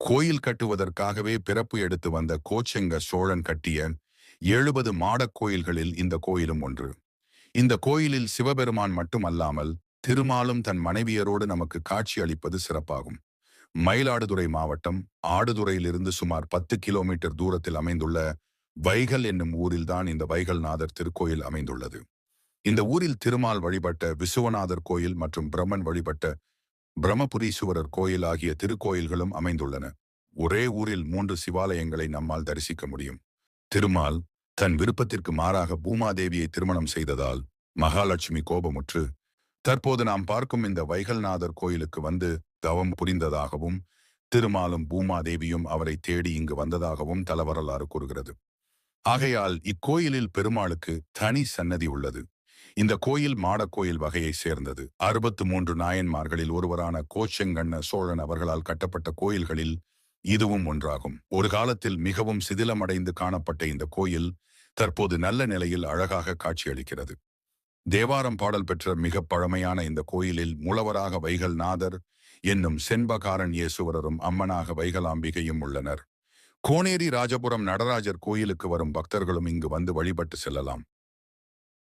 கோயில் கட்டுவதற்காகவே பிறப்பு எடுத்து வந்த கோச்செங்க சோழன் கட்டிய எழுபது மாடக் கோயில்களில் இந்த கோயிலும் ஒன்று. இந்த கோயிலில் சிவபெருமான் மட்டுமல்லாமல் திருமாலும் தன் மனைவியரோடு நமக்கு காட்சி அளிப்பது சிறப்பாகும். மயிலாடுதுறை மாவட்டம் ஆடுதுறையிலிருந்து சுமார் பத்து கிலோமீட்டர் தூரத்தில் அமைந்துள்ள வைகல் என்னும் ஊரில்தான் இந்த வைகல்நாதர் திருக்கோயில் அமைந்துள்ளது. இந்த ஊரில் திருமால் வழிபட்ட விசுவநாதர் கோயில் மற்றும் பிரம்மன் வழிபட்ட பிரம்மபுரீஸ்வரர் கோயில் ஆகிய திருக்கோயில்களும் அமைந்துள்ளன. ஒரே ஊரில் மூன்று சிவாலயங்களை நம்மால் தரிசிக்க முடியும். திருமால் தன் விருப்பத்திற்கு மாறாக பூமாதேவியை திருமணம் செய்ததால் மகாலட்சுமி கோபமுற்று தற்போது நாம் பார்க்கும் இந்த வைகல்நாதர் கோயிலுக்கு வந்து தவம் புரிந்ததாகவும் திருமாலும் பூமாதேவியும் அவரை தேடி இங்கு வந்ததாகவும் தலவரலாறு கூறுகிறது. ஆகையால் இக்கோயிலில் பெருமாளுக்கு தனி சன்னதி உள்ளது. இந்த கோயில் மாடக்கோயில் வகையை சேர்ந்தது. அறுபத்து மூன்று நாயன்மார்களில் ஒருவரான கோச்செங்கண்ண சோழன் அவர்களால் கட்டப்பட்ட கோயில்களில் இதுவும் ஒன்றாகும். ஒரு காலத்தில் மிகவும் சிதிலமடைந்து காணப்பட்ட இந்த கோயில் தற்போது நல்ல நிலையில் அழகாக காட்சியளிக்கிறது. தேவாரம் பாடல் பெற்ற மிக பழமையான இந்த கோயிலில் முழவராக வைகல் நாதர் என்னும் செண்பகாரன் இயேசுவரரும் அம்மனாக வைகலாம்பிகையும் உள்ளனர். கோனேரி ராஜபுரம் நடராஜர் கோயிலுக்கு வரும் பக்தர்களும் இங்கு வந்து வழிபட்டு செல்லலாம்.